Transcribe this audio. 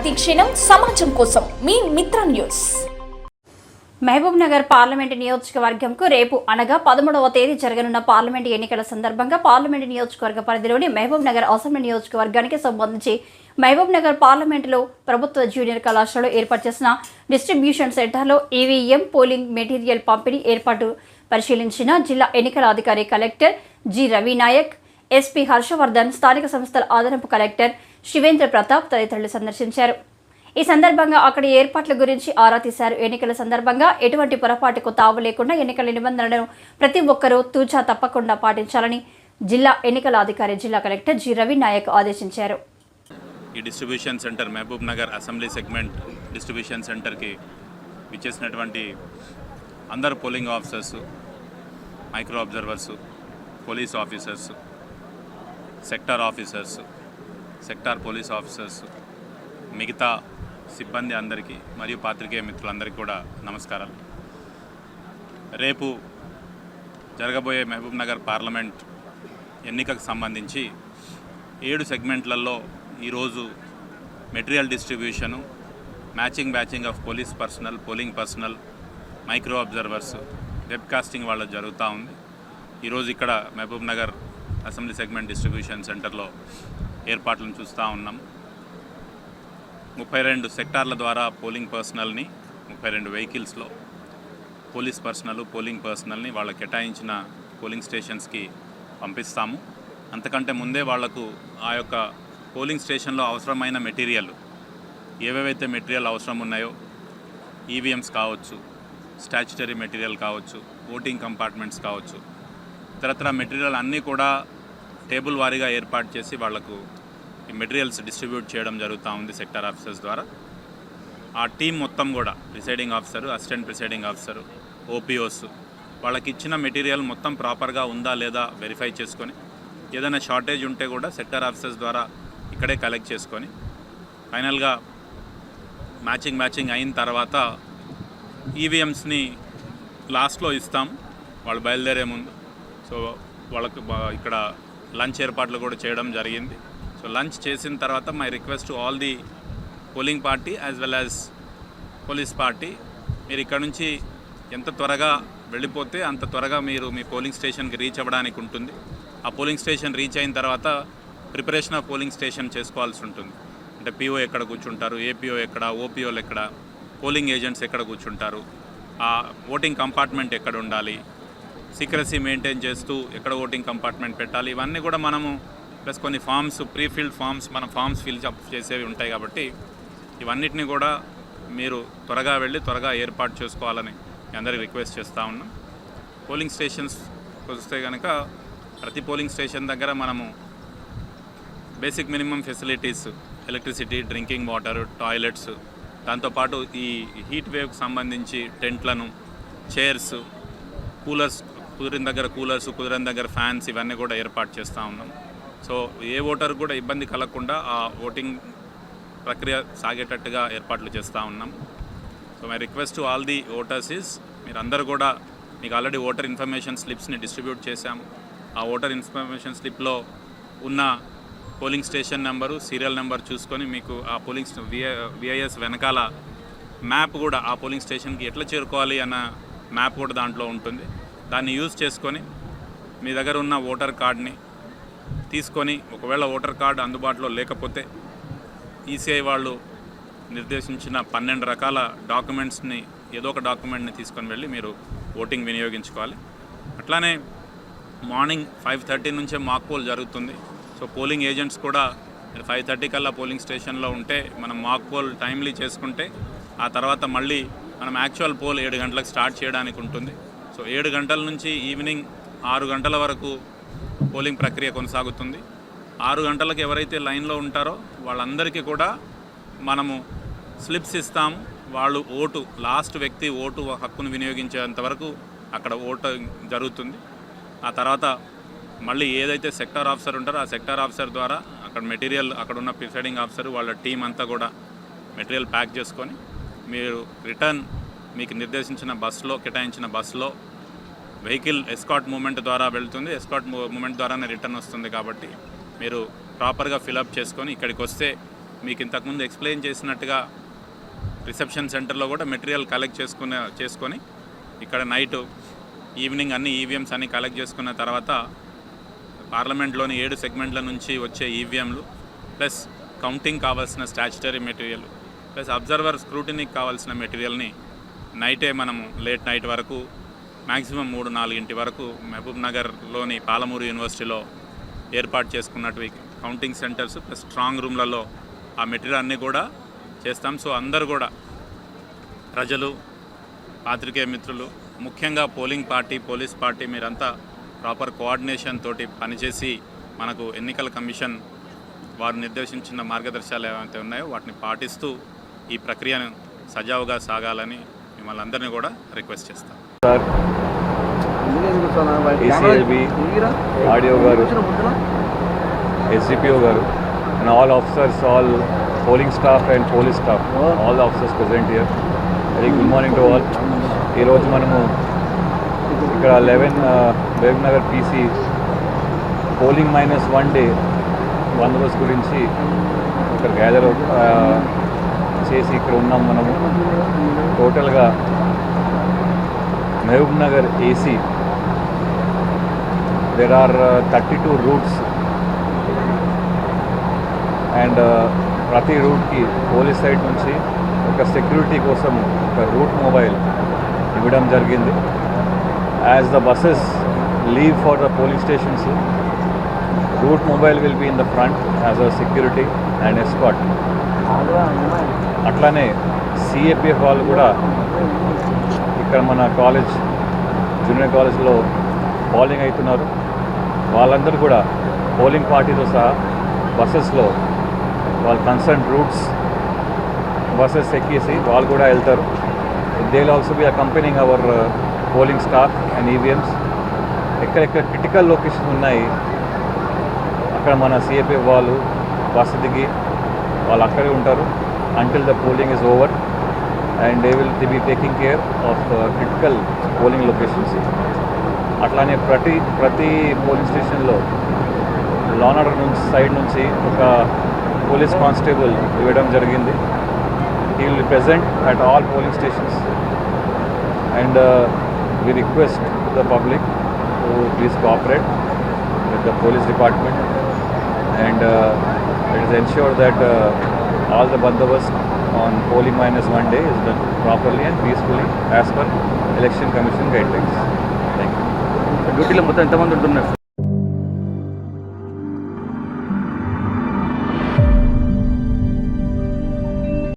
ప్రతిక్షణం సమాజం కోసం మీ Mitra news. Mahbubnagar parliament నియోజకవర్గంకు రేపు అనగా పదమూడవ తేదీ జరగనున్న పార్లమెంటు ఎన్నికల సందర్భంగా పార్లమెంటు నియోజకవర్గ పరిధిలోని మహబూబ్ నగర్ అసెంబ్లీ నియోజకవర్గానికి సంబంధించి మహబూబ్ నగర్ పార్లమెంటులో ప్రభుత్వ జూనియర్ కళాశాలలో ఏర్పాటు చేసిన డిస్ట్రిబ్యూషన్ సెంటర్లో ఈవీఎం పోలింగ్ మెటీరియల్ పంపిణీ ఏర్పాటు పరిశీలించిన జిల్లా ఎన్నికల అధికారి collector G Ravi Nayak SP Harshavardhan స్థానిక సంస్థల ఆదరపు కలెక్టర్ శివేంద్ర ప్రతాప్ తదితరులు సందర్శించారు. ఈ సందర్భంగా అక్కడి ఏర్పాట్ల గురించి ఆరా తీశారు. ఎన్నికల సందర్భంగా ఎటువంటి పొరపాటుకు తావు లేకుండా ఎన్నికల నిబంధనలను ప్రతి ఒక్కరూ తూచా తప్పకుండా పాటించాలని జిల్లా ఎన్నికల అధికారి జిల్లా కలెక్టర్ జి. రవి నాయక్ ఆదేశించారు. ఈ distribution centre Mahbubnagar assembly segment distribution సెంటర్కి విచ్చేసినటువంటి అందరు polling officers micro observers police officers sector officers sector police officers మిగతా సిబ్బంది అందరికీ మరియు పాత్రికేయ మిత్రులందరికీ కూడా నమస్కారాలు. రేపు జరగబోయే మహబూబ్ నగర్ పార్లమెంట్ ఎన్నికకు సంబంధించి ఏడు సెగ్మెంట్లలో ఈరోజు material distribution matching batching of police personnel polling personnel micro observers webcasting వాళ్ళ జరుగుతూ ఉంది. ఈరోజు ఇక్కడ Mahabub Nagar assembly segment distribution సెంటర్లో ఏర్పాట్లను చూస్తూ ఉన్నాం. ముప్పై రెండు సెక్టార్ల ద్వారా పోలింగ్ పర్సనల్ని ముప్పై రెండు వెహికల్స్లో పోలీస్ పర్సనల్ పోలింగ్ పర్సనల్ని వాళ్ళ కేటాయించిన పోలింగ్ స్టేషన్స్కి పంపిస్తాము. అంతకంటే ముందే వాళ్ళకు ఆ యొక్క పోలింగ్ స్టేషన్లో అవసరమైన మెటీరియల్ ఏవేవైతే మెటీరియల్ అవసరం ఉన్నాయో ఈవీఎంస్ కావచ్చు స్టాచ్యుటరీ మెటీరియల్ కావచ్చు ఓటింగ్ కంపార్ట్మెంట్స్ కావచ్చు ఇతరత్ర మెటీరియల్ అన్నీ కూడా టేబుల్ వారీగా ఏర్పాటు చేసి వాళ్ళకు ఈ మెటీరియల్స్ డిస్ట్రిబ్యూట్ చేయడం జరుగుతూ ఉంది సెక్టార్ ఆఫీసర్స్ ద్వారా. ఆ టీం మొత్తం కూడా presiding officer assistant presiding officer OPOs వాళ్ళకి ఇచ్చిన మెటీరియల్ మొత్తం ప్రాపర్గా ఉందా లేదా వెరిఫై చేసుకొని ఏదైనా షార్టేజ్ ఉంటే కూడా సెక్టార్ ఆఫీసర్స్ ద్వారా ఇక్కడే కలెక్ట్ చేసుకొని ఫైనల్గా మ్యాచింగ్ మ్యాచింగ్ అయిన తర్వాత ఈవీఎంస్ని లాస్ట్లో ఇస్తాం. వాళ్ళు బయలుదేరే ముందు. సో వాళ్ళకు బా- ఇక్కడ లంచ్ ఏర్పాట్లు కూడా చేయడం జరిగింది. సో లంచ్ చేసిన తర్వాత my request to all the polling party as well as police party మీరు ఇక్కడ నుంచి ఎంత త్వరగా వెళ్ళిపోతే అంత త్వరగా మీరు మీ పోలింగ్ స్టేషన్కి రీచ్ అవ్వడానికి ఉంటుంది. ఆ పోలింగ్ స్టేషన్ రీచ్ అయిన తర్వాత ప్రిపరేషన్ ఆఫ్ పోలింగ్ స్టేషన్ చేసుకోవాల్సి ఉంటుంది. అంటే పిఓ ఎక్కడ కూర్చుంటారు ఏపీఓ ఎక్కడ ఓపీఓలు ఎక్కడ పోలింగ్ ఏజెంట్స్ ఎక్కడ కూర్చుంటారు ఆ ఓటింగ్ కంపార్ట్మెంట్ ఎక్కడ ఉండాలి సీక్రసీ మెయింటైన్ చేస్తూ ఎక్కడ ఓటింగ్ కంపార్ట్మెంట్ పెట్టాలి. ఇవన్నీ కూడా మనము ప్లస్ కొన్ని ఫామ్స్ ప్రీఫిల్డ్ ఫామ్స్ మన ఫామ్స్ ఫిల్ అప్ చేసేవి ఉంటాయి కాబట్టి ఇవన్నిటిని కూడా మీరు త్వరగా వెళ్ళి త్వరగా ఏర్పాటు చేసుకోవాలని మీ అందరికి రిక్వెస్ట్ చేస్తూ ఉన్నాం. పోలింగ్ స్టేషన్స్ వస్తే కనుక ప్రతి పోలింగ్ స్టేషన్ దగ్గర మనము basic minimum facilities electricity drinking water toilets దాంతోపాటు ఈ హీట్ వేవ్కి సంబంధించి టెంట్లను చైర్స్ కూలర్స్ కుదిరిన దగ్గర కూలర్స్ కుదిరిన దగ్గర ఫ్యాన్స్ ఇవన్నీ కూడా ఏర్పాటు చేస్తూ ఉన్నాం. సో ఏ ఓటర్ కూడా ఇబ్బంది కలగకుండా ఆ ఓటింగ్ ప్రక్రియ సాగేటట్టుగా ఏర్పాట్లు చేస్తూ ఉన్నాం. So my request to all the voters is మీరందరూ కూడా మీకు ఆల్రెడీ ఓటర్ ఇన్ఫర్మేషన్ స్లిప్స్ని డిస్ట్రిబ్యూట్ చేశాము. ఆ ఓటర్ ఇన్ఫర్మేషన్ స్లిప్లో ఉన్న polling station number serial number చూసుకొని మీకు ఆ పోలింగ్ విఐఎస్ వెనకాల మ్యాప్ కూడా ఆ పోలింగ్ స్టేషన్కి ఎట్లా చేరుకోవాలి అన్న మ్యాప్ కూడా దాంట్లో ఉంటుంది. దాన్ని యూజ్ చేసుకొని మీ దగ్గర ఉన్న ఓటర్ కార్డ్ని తీసుకొని ఒకవేళ ఓటర్ కార్డు అందుబాటులో లేకపోతే ఈసీఐ వాళ్ళు నిర్దేశించిన పన్నెండు రకాల డాక్యుమెంట్స్ని ఏదో ఒక డాక్యుమెంట్ని తీసుకొని వెళ్ళి మీరు ఓటింగ్ వినియోగించుకోవాలి. అట్లానే మార్నింగ్ ఫైవ్ థర్టీ నుంచే మాక్ పోల్ జరుగుతుంది. సో పోలింగ్ ఏజెంట్స్ కూడా ఫైవ్ థర్టీ కల్లా పోలింగ్ స్టేషన్లో ఉంటే మనం మాక్ పోల్ టైమ్లీ చేసుకుంటే ఆ తర్వాత మళ్ళీ మనం యాక్చువల్ పోల్ ఏడు గంటలకు స్టార్ట్ చేయడానికి ఉంటుంది. సో ఏడు గంటల నుంచి ఈవినింగ్ ఆరు గంటల వరకు పోలింగ్ ప్రక్రియ కొనసాగుతుంది. ఆరు గంటలకు ఎవరైతే లైన్లో ఉంటారో వాళ్ళందరికీ కూడా మనము స్లిప్స్ ఇస్తాము. వాళ్ళు ఓటు లాస్ట్ వ్యక్తి ఓటు హక్కును వినియోగించేంత వరకు అక్కడ ఓటు జరుగుతుంది. ఆ తర్వాత మళ్ళీ ఏదైతే సెక్టార్ ఆఫీసర్ ఉంటారో ఆ సెక్టార్ ఆఫీసర్ ద్వారా అక్కడ మెటీరియల్ అక్కడ ఉన్న ప్రిసైడింగ్ ఆఫీసర్ వాళ్ళ టీం అంతా కూడా మెటీరియల్ ప్యాక్ చేసుకొని మీరు రిటర్న్ మీకు నిర్దేశించిన బస్సులో కేటాయించిన బస్సులో వెహికల్ ఎస్కాట్ మూమెంట్ ద్వారా వెళ్తుంది. ఎస్కాట్ మూమెంట్ ద్వారానే రిటర్న్ వస్తుంది కాబట్టి మీరు ప్రాపర్గా ఫిలప్ చేసుకొని ఇక్కడికి వస్తే మీకు ఇంతకుముందు ఎక్స్ప్లెయిన్ చేసినట్టుగా రిసెప్షన్ సెంటర్లో కూడా మెటీరియల్ కలెక్ట్ చేసుకునే చేసుకొని ఇక్కడ నైట్ ఈవినింగ్ అన్ని ఈవీఎంస్ అన్ని కలెక్ట్ చేసుకున్న తర్వాత పార్లమెంట్లోని ఏడు సెగ్మెంట్ల నుంచి వచ్చే ఈవీఎంలు ప్లస్ కౌంటింగ్ కావాల్సిన స్టాచ్యుటరీ మెటీరియల్ ప్లస్ అబ్జర్వర్ స్క్రూటినీకి కావాల్సిన మెటీరియల్ని నైటే మనము లేట్ నైట్ వరకు మ్యాక్సిమం మూడు నాలుగింటి వరకు మహబూబ్ నగర్లోని పాలమూరు యూనివర్సిటీలో ఏర్పాటు చేసుకున్నట్టు కౌంటింగ్ సెంటర్స్ ప్లస్ స్ట్రాంగ్ రూమ్లలో ఆ మెటీరియల్ అన్నీ కూడా చేస్తాం. సో అందరు కూడా ప్రజలు పాత్రికేయ మిత్రులు ముఖ్యంగా పోలింగ్ పార్టీ పోలీస్ పార్టీ మీరంతా ప్రాపర్ కోఆర్డినేషన్ తోటి పనిచేసి మనకు ఎన్నికల కమిషన్ వారు నిర్దేశించిన మార్గదర్శకాలు ఏవైతే ఉన్నాయో వాటిని పాటిస్తూ ఈ ప్రక్రియను సజావుగా సాగాలని మిమ్మల్ని అందరినీ కూడా రిక్వెస్ట్ చేస్తాం సార్ ఆడియో గారు ఎస్డిపిఓ గారు and all officers all polling staff and police staff all officers present here very good morning to all ఈరోజు మనము ఇక్కడ లెవెన్ బేగ్ Nagar PC polling minus one day బందోబస్తు గురించి ఇక్కడ గ్యాదర్ చేసి ఇక్కడ ఉన్నాం మనము. టోటల్గా Mahbubnagar AC there are thirty two routes and ప్రతి రూట్కి పోలీస్ సైడ్ నుంచి ఒక సెక్యూరిటీ కోసం ఒక రూట్ మొబైల్ ఇవ్వడం జరిగింది. As the buses leave for the police stations route mobile will be in the front as a security and escort అట్లానే CAPF వాళ్ళు కూడా ఇక్కడ మన కాలేజ్ జూనియర్ కాలేజ్లో బౌలింగ్ అవుతున్నారు. వాళ్ళందరూ కూడా పోలింగ్ పార్టీతో సహా బస్సెస్లో వాళ్ళ కన్సర్న్ రూట్స్ బస్సెస్ ఎక్కేసి వాళ్ళు కూడా వెళ్తారు. They also be accompanying our polling staff and EVMs ఎక్కడెక్కడ క్రిటికల్ లొకేషన్స్ ఉన్నాయి అక్కడ మన సిఏపిఎఫ్ వాళ్ళు బస్సు దిగి వాళ్ళు అక్కడే ఉంటారు. Until the polling over over and will be taking care care of critical polling locations అట్లానే ప్రతి ప్రతి పోలింగ్ స్టేషన్లో లాన్ ఆర్డర్ నుంచి సైడ్ నుంచి ఒక పోలీస్ కానిస్టేబుల్ ఇవ్వడం జరిగింది. He will present at all polling stations and we request the public to please cooperate with the police department and it is ensure that all the bandobast on holy minus one day is done properly and peacefully as per election commission guidelines. Thank you. డ్యూటీలో మొత్తం ఎంతమంది ఉంటున్నారు